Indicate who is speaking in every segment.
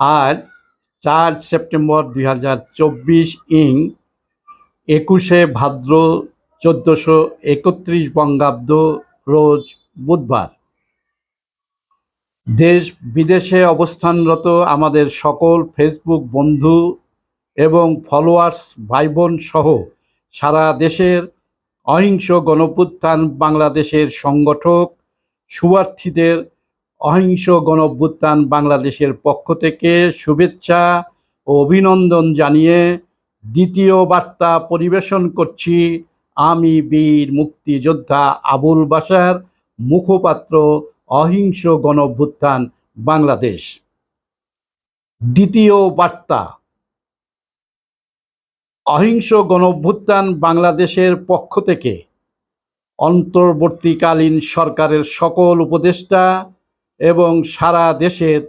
Speaker 1: আজ চার সেপ্টেম্বর দুই হাজার চব্বিশ ইং একুশে ভাদ্র চোদ্দোশো একত্রিশ বঙ্গাব্দ রোজ বুধবার। দেশ বিদেশে অবস্থানরত আমাদের সকল ফেসবুক বন্ধু এবং ফলোয়ার্স ভাই বোন সহ সারা দেশের অহিংস গণপুত্থান বাংলাদেশের সংগঠক শুভার্থীদের অহিংস গণঅভ্যুত্থান বাংলাদেশের পক্ষ থেকে শুভেচ্ছা ও অভিনন্দন জানিয়ে দ্বিতীয় বার্তা পরিবেশন করছি আমি বীর মুক্তিযোদ্ধা আবুল বাসার মুখপাত্র অহিংস গণঅভ্যুত্থান বাংলাদেশ। দ্বিতীয় বার্তা। অহিংস গণঅভ্যুত্থান বাংলাদেশের পক্ষ থেকে অন্তর্বর্তীকালীন সরকারের সকল উপদেষ্টা এবং সারা দেশের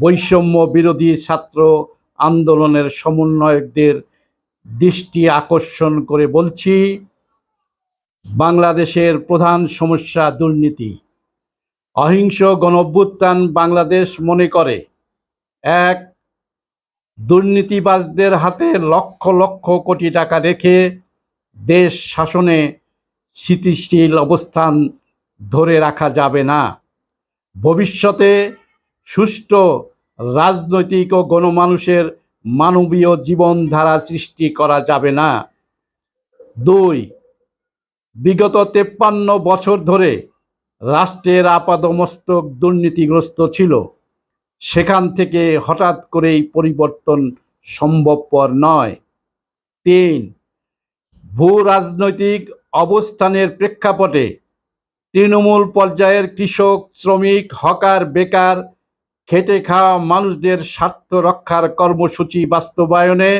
Speaker 1: বৈষম্য বিরোধী ছাত্র আন্দোলনের সমন্বয়কদের দৃষ্টি আকর্ষণ করে বলছি, বাংলাদেশের প্রধান সমস্যা দুর্নীতি। অহিংস গণঅভ্যুত্থান বাংলাদেশ মনে করে। এক, দুর্নীতিবাজদের হাতে লক্ষ লক্ষ কোটি টাকা রেখে দেশ শাসনে স্থিতিশীল অবস্থান ধরে রাখা যাবে না। ভবিষ্যতে সুষ্ঠু রাজনৈতিক ও গণমানুষের মানবীয় জীবনধারা সৃষ্টি করা যাবে না। দুই, বিগত তেপ্পান্ন বছর ধরে রাষ্ট্রের আপাদমস্তক দুর্নীতিগ্রস্ত ছিল। সেখান থেকে হঠাৎ করেই পরিবর্তন সম্ভবপর নয়। তিন ভূ রাজনৈতিক অবস্থানের প্রেক্ষাপটে তৃণমূল পর্যায়ের কৃষক, শ্রমিক, হকার, বেকার, খেটে খাওয়া মানুষদের স্বার্থ রক্ষার কর্মসূচি বাস্তবায়নে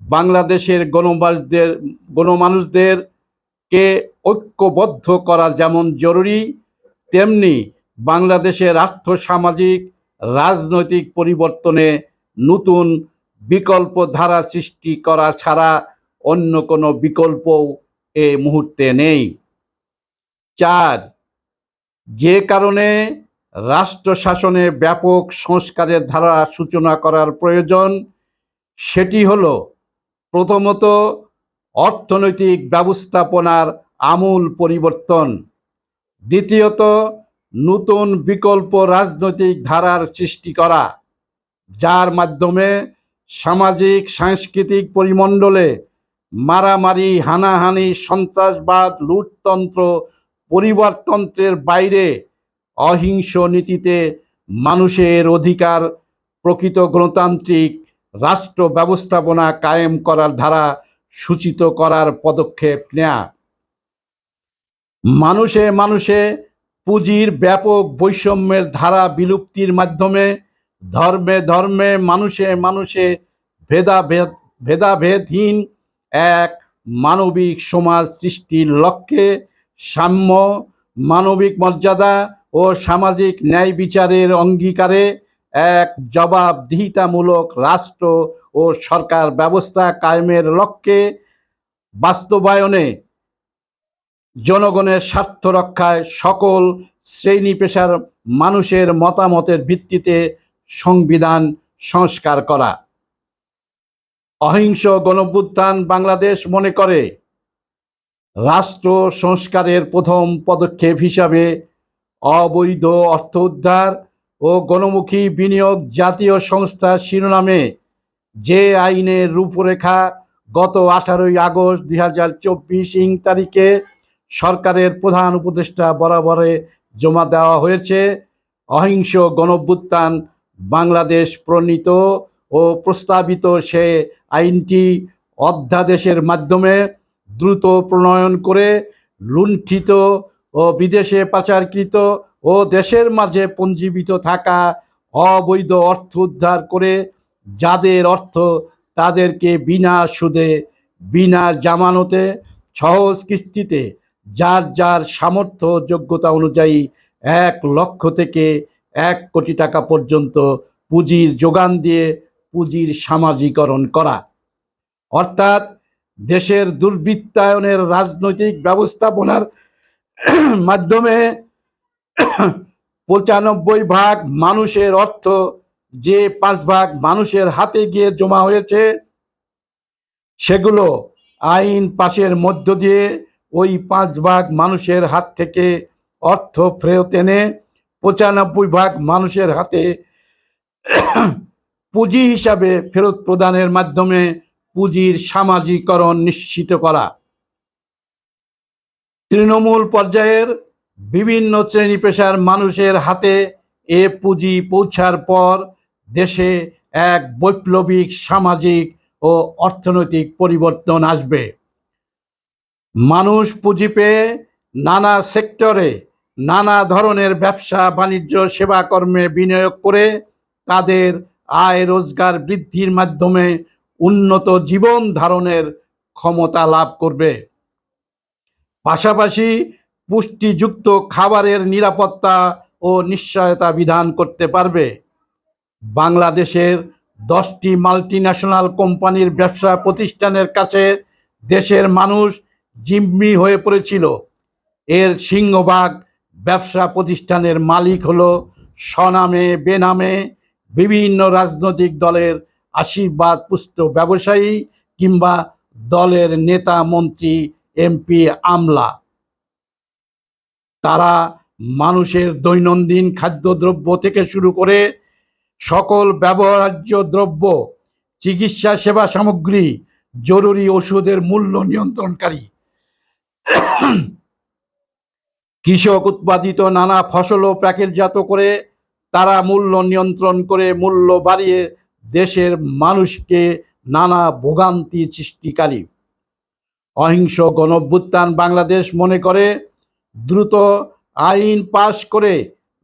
Speaker 1: বাংলাদেশের গণমানুষদের গণমানুষদেরকে ঐক্যবদ্ধ করা যেমন জরুরি, তেমনি বাংলাদেশের আর্থসামাজিক, রাজনৈতিক পরিবর্তনে নতুন বিকল্প ধারা সৃষ্টি করা ছাড়া অন্য কোনো বিকল্প এ মুহূর্তে নেই। চার, যে কারণে রাষ্ট্র শাসনে ব্যাপক সংস্কারের ধারা সূচনা করার প্রয়োজন, সেটি হল প্রথমত অর্থনৈতিক ব্যবস্থাপনার আমূল পরিবর্তন, দ্বিতীয়ত নতুন বিকল্প রাজনৈতিক ধারার সৃষ্টি করা, যার মাধ্যমে সামাজিক, সাংস্কৃতিক পরিমণ্ডলে মারামারি, হানাহানি, সন্ত্রাসবাদ, লুটতন্ত্র পরিবারতন্ত্রের বাইরে অহিংস নীতিতে মানুষের অধিকার, প্রকৃত গণতান্ত্রিক রাষ্ট্র ব্যবস্থাপনা কায়েম করার ধারা সূচিত করার পদক্ষেপ নেয়া। মানুষে মানুষে পুঁজির ব্যাপক বৈষম্যের ধারা বিলুপ্তির মাধ্যমে ধর্মে ধর্মে মানুষে মানুষে ভেদাভেদ ভেদাভেদহীন এক মানবিক সমাজ সৃষ্টির লক্ষ্যে সাম্য, মানবিক মর্যাদা ও সামাজিক ন্যায় বিচারের অঙ্গীকারে এক জবাবদিহিতামূলক রাষ্ট্র ও সরকার ব্যবস্থা কায়েমের লক্ষ্যে বাস্তবায়নে জনগণের স্বার্থ রক্ষায় সকল শ্রেণি পেশার মানুষের মতামতের ভিত্তিতে সংবিধান সংস্কার করা। অহিংস গণভ্যুত্থান বাংলাদেশ মনে করে রাষ্ট্র সংস্কারের প্রথম পদক্ষেপ হিসাবে অবৈধ অর্থ উদ্ধার ও গণমুখী বিনিয়োগ জাতীয় সংস্থা শিরোনামে যে আইনের রূপরেখা গত আঠারোই আগস্ট দুই হাজার চব্বিশ ইং তারিখে সরকারের প্রধান উপদেষ্টা বরাবরে জমা দেওয়া হয়েছে, অহিংস গণভ্যুত্থান বাংলাদেশ প্রণীত ও প্রস্তাবিত সে আইনটি অধ্যাদেশের মাধ্যমে দ্রুত প্রণয়ন করে লুণ্ঠিত ও বিদেশে পাচারকৃত ও দেশের মাঝে পঞ্জীবিত থাকা অবৈধ অর্থ উদ্ধার করে যাদের অর্থ তাদেরকে বিনা সুদে, বিনা জামানতে সহজ কিস্তিতে যার যার সামর্থ্য যোগ্যতা অনুযায়ী এক লক্ষ থেকে এক কোটি টাকা পর্যন্ত পুঁজির যোগান দিয়ে পুঁজির সামাজিকরণ করা। অর্থাৎ দেশের দুর্বৃত্তায়নের রাজনৈতিক ব্যবস্থাপনার মাধ্যমে পঁচানব্বই ভাগ মানুষের অর্থ যে পাঁচ ভাগ মানুষের হাতে গিয়ে জমা হয়েছে, সেগুলো আইন পাশের মধ্য দিয়ে ওই পাঁচ ভাগ মানুষের হাত থেকে অর্থ ফেরত এনে পঁচানব্বই ভাগ মানুষের হাতে পুঁজি হিসাবে ফেরত প্রদানের মাধ্যমে পুঁজির সামাজিকরণ নিশ্চিত করা। তৃণমূল পর্যায়ের বিভিন্ন শ্রেণি পেশার মানুষের হাতে এ পুঁজি পৌঁছার পর দেশে এক বৈপ্লবিক সামাজিক ও অর্থনৈতিক পরিবর্তন আসবে। মানুষ পুঁজি পেয়ে নানা সেক্টরে নানা ধরনের ব্যবসা, বাণিজ্য সেবাকর্মে বিনিয়োগ করে তাদের আয় রোজগার বৃদ্ধির মাধ্যমে উন্নত জীবন ধারণের ক্ষমতা লাভ করবে। পাশাপাশি পুষ্টিযুক্ত খাবারের নিরাপত্তা ও নিশ্চয়তা বিধান করতে পারবে। বাংলাদেশের দশটি মাল্টিন্যাশনাল কোম্পানির ব্যবসা প্রতিষ্ঠানের কাছে দেশের মানুষ জিম্মি হয়ে পড়েছিল। এর সিংহভাগ ব্যবসা প্রতিষ্ঠানের মালিক হলো স্বনামে, বেনামে বিভিন্ন রাজনৈতিক দলের আশীর্বাদ পুষ্ট ব্যবসায়ী কিংবা দলের নেতা, মন্ত্রী এমপি আমলা। তারা মানুষের দৈনন্দিন খাদ্যদ্রব্য থেকে শুরু করে সকল ব্যবহার্য দ্রব্য, চিকিৎসা সেবা সামগ্রী, জরুরি ওষুধের মূল্য নিয়ন্ত্রণকারী। কৃষক উৎপাদিত নানা ফসলও প্যাকেটজাত করে তারা মূল্য নিয়ন্ত্রণ করে মূল্য বাড়িয়ে দেশের মানুষকে নানা ভোগান্তি সৃষ্টিকারী। অহিংস গণভ্যুত্থান বাংলাদেশ মনে করে, দ্রুত আইন পাশ করে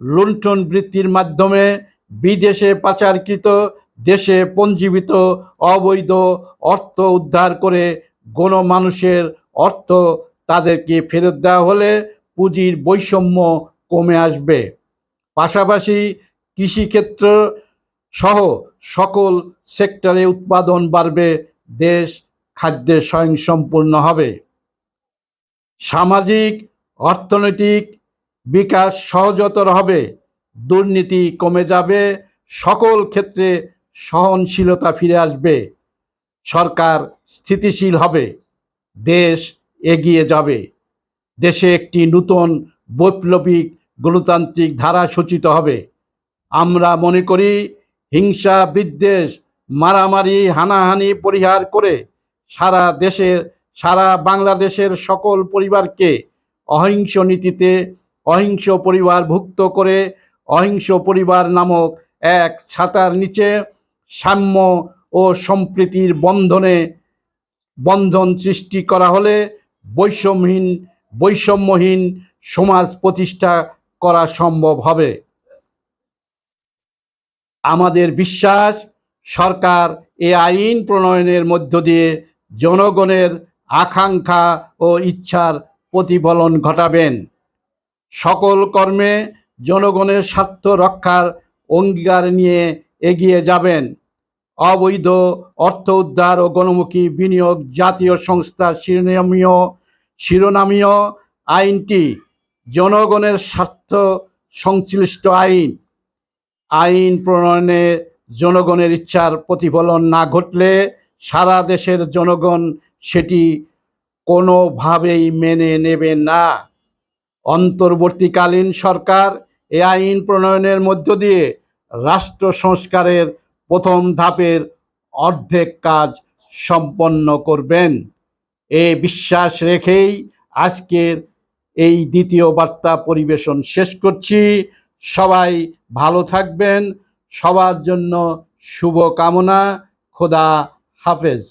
Speaker 1: লুণ্ঠন বৃত্তির মাধ্যমে বিদেশে পাচারকৃত দেশে পঞ্জীবিত অবৈধ অর্থ উদ্ধার করে গণমানুষের অর্থ তাদেরকে ফেরত দেওয়া হলে পুঁজির বৈষম্য কমে আসবে। পাশাপাশি কৃষিক্ষেত্র সহ সকল সেক্টরে উৎপাদন বাড়বে, দেশ খাদ্যে স্বয়ংসম্পূর্ণ হবে। সামাজিক, অর্থনৈতিক বিকাশ সহজতর হবে, দুর্নীতি কমে যাবে, সকল ক্ষেত্রে সহনশীলতা ফিরে আসবে। সরকার স্থিতিশীল হবে, দেশ এগিয়ে যাবে। দেশে একটি নূতন বৈপ্লবিক গণতান্ত্রিক ধারা সূচিত হবে। আমরা মনে করি হিংসা, বিদ্বেষ, মারামারি, হানাহানি পরিহার করে সারা দেশের, সারা বাংলাদেশের সকল পরিবারকে অহিংস নীতিতে অহিংস পরিবারভুক্ত করে অহিংস পরিবার নামক এক ছাতার নিচে সাম্য ও সম্প্রীতির বন্ধনে বন্ধন সৃষ্টি করা হলে বৈষম্যহীন বৈষম্যহীন সমাজ প্রতিষ্ঠা করা সম্ভব হবে। আমাদের বিশ্বাস, সরকার এ আইন প্রণয়নের মধ্য দিয়ে জনগণের আকাঙ্ক্ষা ও ইচ্ছার প্রতিফলন ঘটাবেন। সকল কর্মে জনগণের স্বার্থ রক্ষার অঙ্গীকার নিয়ে এগিয়ে যাবেন। অবৈধ অর্থ উদ্ধার ও গণমুখী বিনিয়োগ জাতীয় সংস্থা শিরোনামীয় শিরোনামীয় আইনটি জনগণের স্বার্থ সংশ্লিষ্ট আইন। আইন প্রণয়নে জনগণের ইচ্ছার প্রতিফলন না ঘটলে সারা দেশের জনগণ সেটি কোনোভাবেই মেনে নেবে না। অন্তর্বর্তীকালীন সরকার এ আইন প্রণয়নের মধ্য দিয়ে রাষ্ট্র সংস্কারের প্রথম ধাপের অর্ধেক কাজ সম্পন্ন করবেন। এ বিশ্বাস রেখেই আজকের এই দ্বিতীয় বার্তা পরিবেশন শেষ করছি। সবাই ভালো থাকবেন সবার জন্য শুভ কামনা খোদা হাফেজ।